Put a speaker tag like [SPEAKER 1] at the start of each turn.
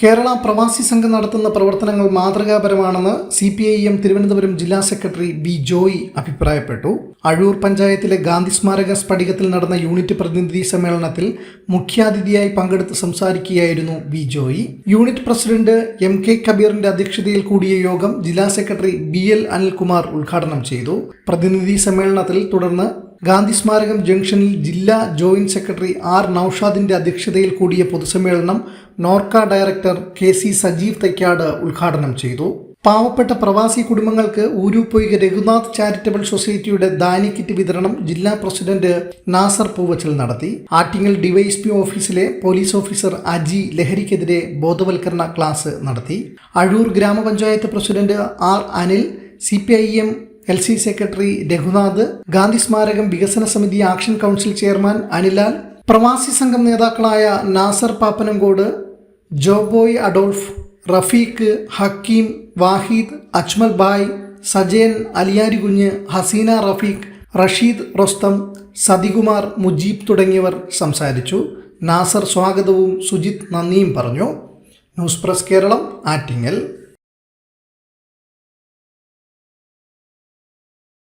[SPEAKER 1] കേരള പ്രവാസി സംഘം നടത്തുന്ന പ്രവർത്തനങ്ങൾ മാതൃകാപരമാണെന്ന് C P I M Thiruvananthapuram ജില്ലാ സെക്രട്ടറി ബി ജോയി അഭിപ്രായപ്പെട്ടു. അഴൂർ പഞ്ചായത്തിലെ ഗാന്ധി സ്മാരക സ്ഫടികത്തിൽ നടന്ന യൂണിറ്റ് പ്രതിനിധി സമ്മേളനത്തിൽ മുഖ്യാതിഥിയായി പങ്കെടുത്ത് സംസാരിക്കുകയായിരുന്നു B Joy. Unit president M K കബീറിന്റെ അധ്യക്ഷതയിൽ കൂടിയ യോഗം ജില്ലാ സെക്രട്ടറി ബി എൽ അനിൽകുമാർ ഉദ്ഘാടനം ചെയ്തു. പ്രതിനിധി സമ്മേളനത്തിൽ തുടർന്ന് ഗാന്ധി സ്മാരകം ജംഗ്ഷനിൽ ജില്ലാ ജോയിന്റ് സെക്രട്ടറി ആർ നൌഷാദിന്റെ അധ്യക്ഷതയിൽ കൂടിയ പൊതുസമ്മേളനം NORKA director K C Sajeev Thycaud ഉദ്ഘാടനം ചെയ്തു. പാവപ്പെട്ട പ്രവാസി കുടുംബങ്ങൾക്ക് ഊരുപൊയ്ക രഘുനാഥ് ചാരിറ്റബിൾ സൊസൈറ്റിയുടെ ദാനിക്കിറ്റ് വിതരണം ജില്ലാ പ്രസിഡന്റ് നാസർ പൂവച്ചൽ നടത്തി. ആറ്റിങ്ങൽ ഡിവൈഎസ്പി ഓഫീസിലെ പോലീസ് ഓഫീസർ അജി ലഹരിക്കെതിരെ ബോധവൽക്കരണ ക്ലാസ് നടത്തി. Azhoor gramapanchayat president R Anil C P I M L C secretary Raghunath Gandhi സ്മാരകം വികസന സമിതി ആക്ഷൻ കൗൺസിൽ ചെയർമാൻ അനിലാൽ പ്രവാസി സംഘം നേതാക്കളായ നാസർ പാപ്പനങ്കോട് ജോബോയ് അഡോൾഫ് റഫീഖ് ഹക്കീം വാഹിദ് അജ്മൽ ബായ് സജയൻ അലിയാരികുഞ്ഞ് ഹസീന റഫീഖ് റഷീദ് റൊസ്തം സതികുമാർ മുജീബ് തുടങ്ങിയവർ സംസാരിച്ചു. നാസർ സ്വാഗതവും സുജിത് നന്ദിയും പറഞ്ഞു. News press Keralam Attingal.